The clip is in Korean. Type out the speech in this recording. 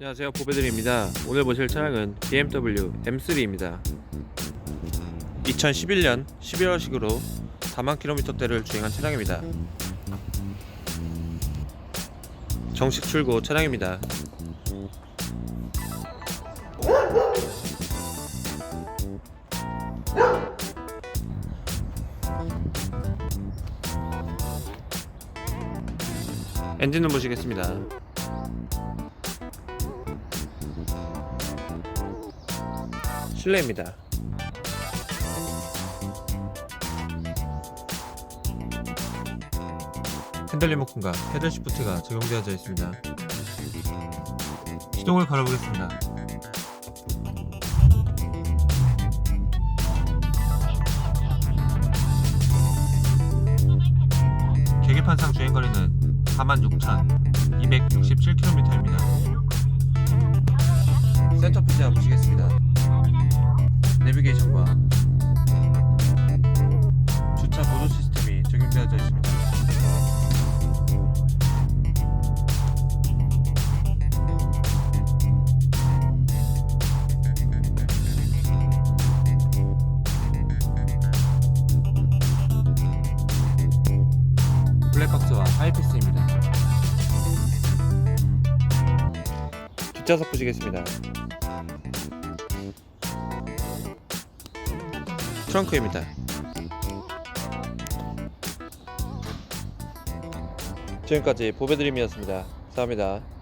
안녕하세요. 보배드립니다. 오늘 보실 차량은 BMW M3입니다. 2011년 11월식으로 4만 킬로미터대를 주행한 차량입니다. 정식 출고 차량입니다. 엔진을 보시겠습니다 실내입니다. 핸들 리모컨과 헤드 시프트가 적용되어져 있습니다. 시동을 걸어보겠습니다. 계기판상 주행거리는 46,267km입니다. 센터피자 보시겠습니다. 블랙박스와 하이패스입니다. 뒷좌석 보시겠습니다. 트렁크입니다. 지금까지 보배드림이었습니다. 감사합니다.